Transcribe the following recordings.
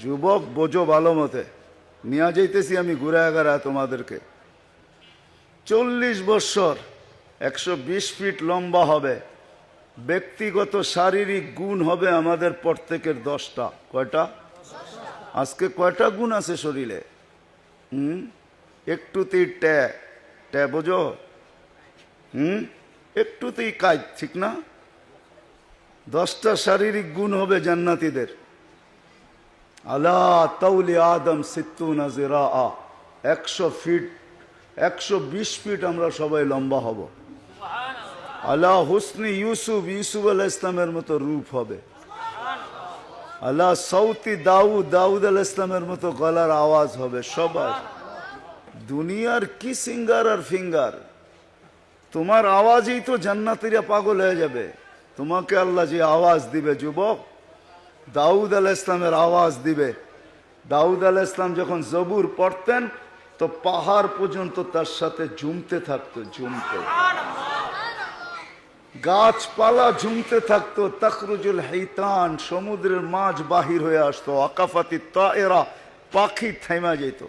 যুবক, বোঝো ভালো মতে। নিয়ে যাইতেছি আমি ঘুরে এগারা তোমাদেরকে। চল্লিশ বৎসর, একশো বিশ ফিট লম্বা হবে। ব্যক্তিগত শারীরিক গুণ হবে আমাদের প্রত্যেকের দশটা। কয়টা? আজকে কয়টা গুণ আছে শরীরে? হুম? একটুতেই ট্যা। ট্যা বোঝো? হুম? একটুতেই কাজ ঠিক না? দশটা শারীরিক গুণ হবে জান্নাতীদের। আলা তাউলি আদম সিত্তু নাজিরা আ একশো ফিট, একশো বিশ ফিট আমরা সবাই লম্বা হব। আলা হুসনি ইউসুফ ইউসুফ আলাহ ইসলামের মতো রূপ হবে। আল্লাহ সৌতি দাউদ দাউদ আল ইসলামের মতো গলার আওয়াজ হবে সবার। দুনিয়ার কি সিঙ্গার আর ফিঙ্গার? তোমার আওয়াজেই তো জান্নাতিরা পাগল হয়ে যাবে। তোমাকে আল্লাহ যে আওয়াজ দিবে, যুবক, দাউদ আল ইসলামের আওয়াজ দিবে। দাউদ আল ইসলাম যখন জবুর পড়তেন, তো পাহাড় পর্যন্ত তার সাথে ঝুমতে থাকতো, ঝুমতে। গাছপালা ঝুমতে থাকতো, তখরুজুল হেইতান, সমুদ্রের মাছ বাহির হয়ে আসতো, আকাফাতি তাএরা পাখি থেমা যেত।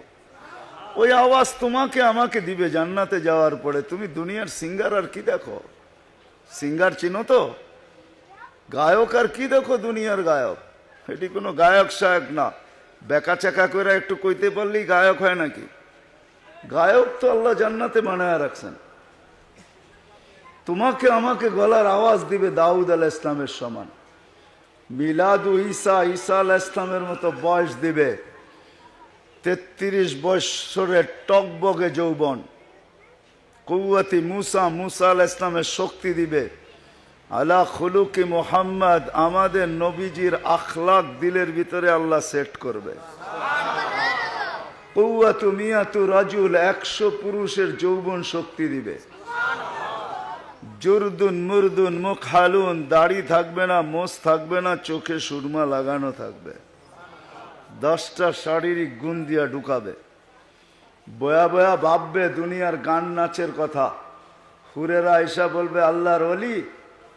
ওই আওয়াজ তোমাকে আমাকে দিবে জান্নাতে যাওয়ার পরে। তুমি দুনিয়ার সিঙ্গার আর কি দেখো? সিঙ্গার চিনো তো? গায়ক আর কি দেখো দুনিয়ার গায়ক? এটি কোনো গায়ক সায়ক না। বেকা চাকা করে একটু কইতে পারলেই গায়ক হয় নাকি? গায়ক তো আল্লাহ জান্নাতে বানায় রাখছেন। তোমাকে আমাকে গলার আওয়াজ দিবে দাউদ আল ইসলামের সমান। মিলাদু ঈসা ঈসা আল ইসলামের মতো বয়স দিবে। তেত্রিশ বৎসরের টকবগে যৌবন। কৌয়াতি মুসা মুসা আল ইসলামের শক্তি দিবে। আলা খুলুকি মোহাম্মদ, আমাদের নবীজির আখলাক দিলের ভিতরে আল্লাহ সেট করবে। কৌয়াতু মিয়াতু রাজুল, একশো পুরুষের যৌবন শক্তি দিবে। জুরদুন মুরদুন মুখ হালুন দাড়ি থাকবে না, মোষ থাকবে না, চোখে সুরমা লাগানো থাকবে। দশটা শারীরিক গুণ দিয়া ঢুকাবে। বয়া বয়া ভাববে দুনিয়ার গান নাচের কথা। হুরেরা এসা বলবে, আল্লাহর অলি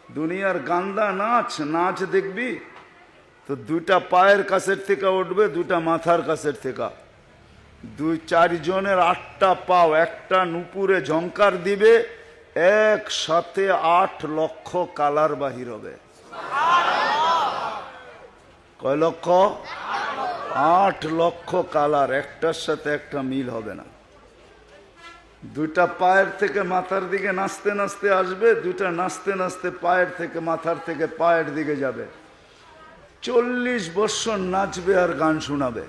দুনিয়ার গান্দা নাচ নাচ দেখবি, তো দুইটা পায়ের কাছের থেকে উঠবে দুটা মাথার কাছের থেকে। দুই চারজনের আটটা পাও, একটা নুপুরে ঝঙ্কার দিবে, একসাথে আট লক্ষ কালার বাহির হবে। কয় লক্ষ? আট লক্ষ কালার, একটার সাথে একটা মিল হবে না। দুইটা পায়ের থেকে মাথার দিকে নাচতে নাচতে আসবে দুইটা নাচতে নাচতে পায়ের থেকে মাথার থেকে পায়ের দিকে যাবে। চল্লিশ বৎসর নাচবে আর গান শোনাবে।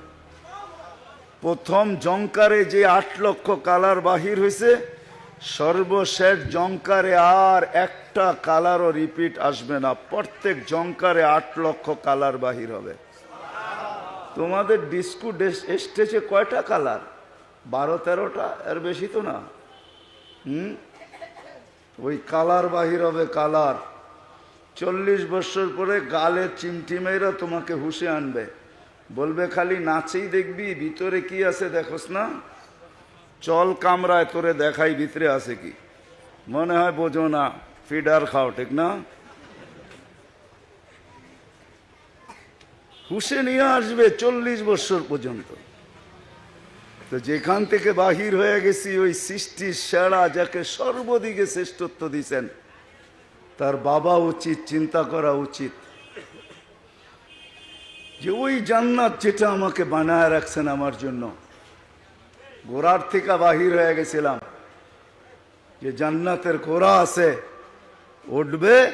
প্রথম জঙ্কারে যে আট লক্ষ কালার বাহির হয়েছে, সর্বশেষ জঙ্কারে আর একটা কালারও রিপিট আসবে না। প্রত্যেক জঙ্কারে আট লক্ষ কালার বাহির হবে। তোমাদের ডিস্কু স্টেজে কয়টা কালার? বারো তেরোটা, এর বেশি তো না। হুম? ওই কালার বাহির হবে কালার। চল্লিশ বছর পরে গালে চিমটি মেয়েরা তোমাকে হুশে আনবে। বলবে খালি নাচেই দেখবি, ভিতরে কি আছে দেখোস না? চল কামরায়, তোরে দেখাই ভিতরে আছে কি। মনে হয় বোঝো না, ফিডার খাও, ঠিক না? হুশে নিয়ে আসবে চল্লিশ বছর পর্যন্ত। তো যেখান থেকে বাহির হয়ে গেছি, ওই সৃষ্টির সেরা যাকে সর্বদিকে শ্রেষ্ঠত্ব দিছেন, তার বাবা উচিত, চিন্তা করা উচিত। যে ওই জান্নাত যেটা আমাকে বানায় রাখছেন আমার জন্য। গোড়ার থেকে বাহির হয়ে গেছিলাম। যে জান্নাতের গোড়া আছে, উঠবে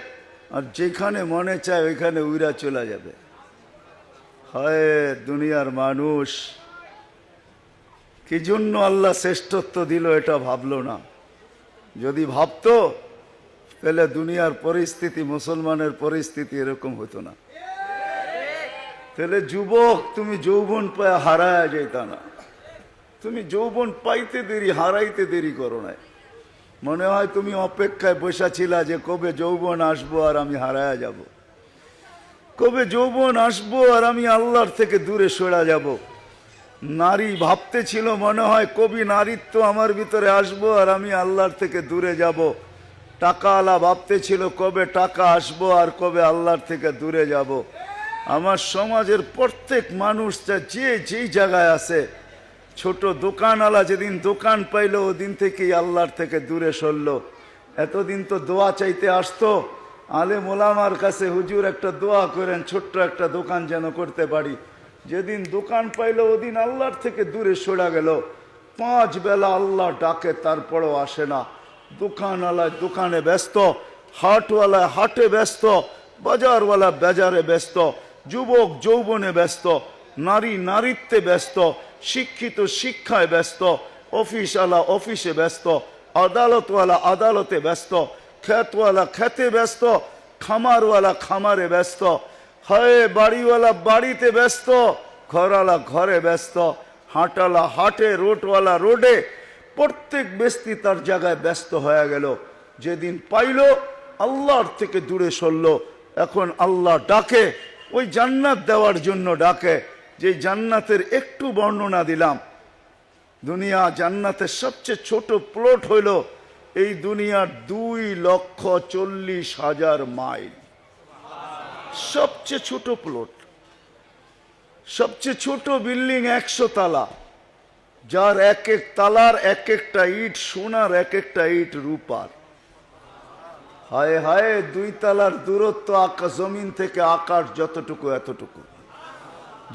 আর যেখানে মনে চায় ওইখানে উইরা চলে যাবে। হয় দুনিয়ার মানুষ। কি জন্য আল্লাহ শ্রেষ্ঠত্ব দিল এটা ভাবলো না। যদি ভাবতো, তাহলে দুনিয়ার পরিস্থিতি, মুসলমানের পরিস্থিতি এরকম হতো না। তাহলে যুবক, তুমি যৌবন পায় হারায় যেতা না। তুমি যৌবন পাইতে দেরি, হারাইতে দেরি করো না মনে হয় তুমি অপেক্ষায় বসা ছিলা যে কবে যৌবন আসব আর আমি হারায়া যাব। কবে যৌবন আসব আর আমি আল্লাহর থেকে দূরে সরা যাব। নারী ভাবতে ছিল মনে হয় কবি নারীত্ব আমার ভিতরে আসব আর আমি আল্লাহর থেকে দূরে যাব। টাকা আলা ভাবতে ছিল কবে টাকা আসব আর কবে আল্লাহর থেকে দূরে যাব। আমার সমাজের প্রত্যেক মানুষটা যে যেই জায়গায় আছে, ছোট দোকানওয়ালা যেদিন দোকান পাইলো, ওদিন থেকেই আল্লাহর থেকে দূরে সরল। এতদিন তো দোয়া চাইতে আসতো। আলে মোলামার কাছে হুজুর একটা দোয়া করেন, ছোট্ট একটা দোকান যেন করতে পারি। যেদিন দোকান পাইলো, ওদিন আল্লাহর থেকে দূরে সরা গেল। পাঁচ বেলা আল্লাহ ডাকে, তারপরেও আসে না। দোকানওয়ালায় দোকানে ব্যস্ত হাটওয়ালায় হাটে ব্যস্ত, বাজারওয়ালা বাজারে ব্যস্ত, যুবক যৌবনে ব্যস্ত, নারী নারীত্বে ব্যস্ত, শিক্ষিত শিক্ষায় ব্যস্ত, অফিসওয়ালা অফিসে ব্যস্ত, আদালতওয়ালা আদালতে ব্যস্ত খ্যাতওয়ালা খেতে ব্যস্ত, খামারওয়ালা খামারে ব্যস্ত হয় বাড়িওয়ালা বাড়িতে ব্যস্ত, ঘরওয়ালা ঘরে ব্যস্ত, হাঁটালা হাটে, রোডওয়ালা রোডে প্রত্যেক ব্যক্তি তার জায়গায় ব্যস্ত হয়ে গেল। যেদিন পাইল, আল্লাহর থেকে দূরে সরল। এখন আল্লাহ ডাকে, ওই জান্নাত দেওয়ার জন্য ডাকে। যে জান্নাতের একটু বর্ণনা দিলাম। দুনিয়া জান্নাতের সবচেয়ে ছোট প্লট হইল, এই দুনিয়ার দুই লক্ষ চল্লিশ হাজার মাইল। সবচেয়ে ছোট প্লট সবচেয়ে ছোট বিল্ডিং একশো তালা, যার এক এক তালার এক একটা ইট সোনার এক একটা ইট রূপার। হায় হায়, দুই তালার দূরত্ব আকাশ জমিন থেকে আকাশ যতটুকু এতটুকু।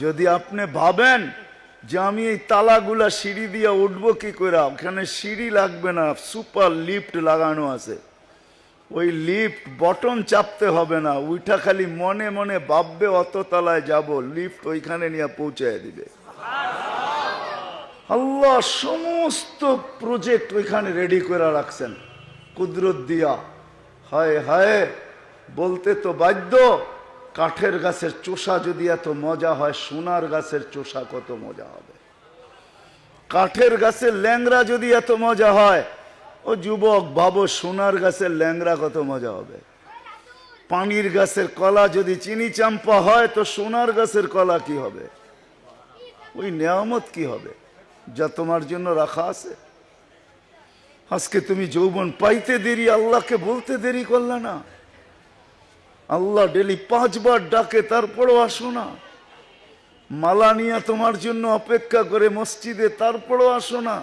যদি আপনি ভাবেন যে আমি এই তালাগুলা সিঁড়ি দিয়ে উঠবো কি করে, ওখানে সিঁড়ি লাগবে না, সুপার লিফট লাগানো আছে। ওই লিফট বটন চাপতে হবে না, উইঠা খালি মনে মনে ভাববে অত তলায় যাব, লিফট ওইখানে নিয়ে পৌঁছায় দিবে। আল্লাহ সমস্ত প্রজেক্ট ওইখানে রেডি করে রাখছেন। কুদরত দিয়া। হায় হায়, বলতে তো বাধ্য, কাঠের গাছের চোষা যদি এত মজা হয়, সোনার গাছের চোষা কত মজা হবে। কাঠের গাছের ল্যাংরা যদি এত মজা হয় ও যুবক, ভাবো সোনার গাছের ল্যাংরা কত মজা হবে। পানির গাছের কলা যদি চিনি চাম্পা হয়, তো সোনার গাছের কলা কি হবে? ওই নেয়ামত কি হবে? যা তোমার জন্য রাখা আছে। আজকে তুমি যৌবন পাইতে দেরি, আল্লাহকে বলতে দেরি করলে না। আল্লাহ ডেলি পাঁচবার ডাকে, তারপরও আসো না। মালা নিয়ে তোমার জন্য অপেক্ষা করে মসজিদে, তারপরও আসো না।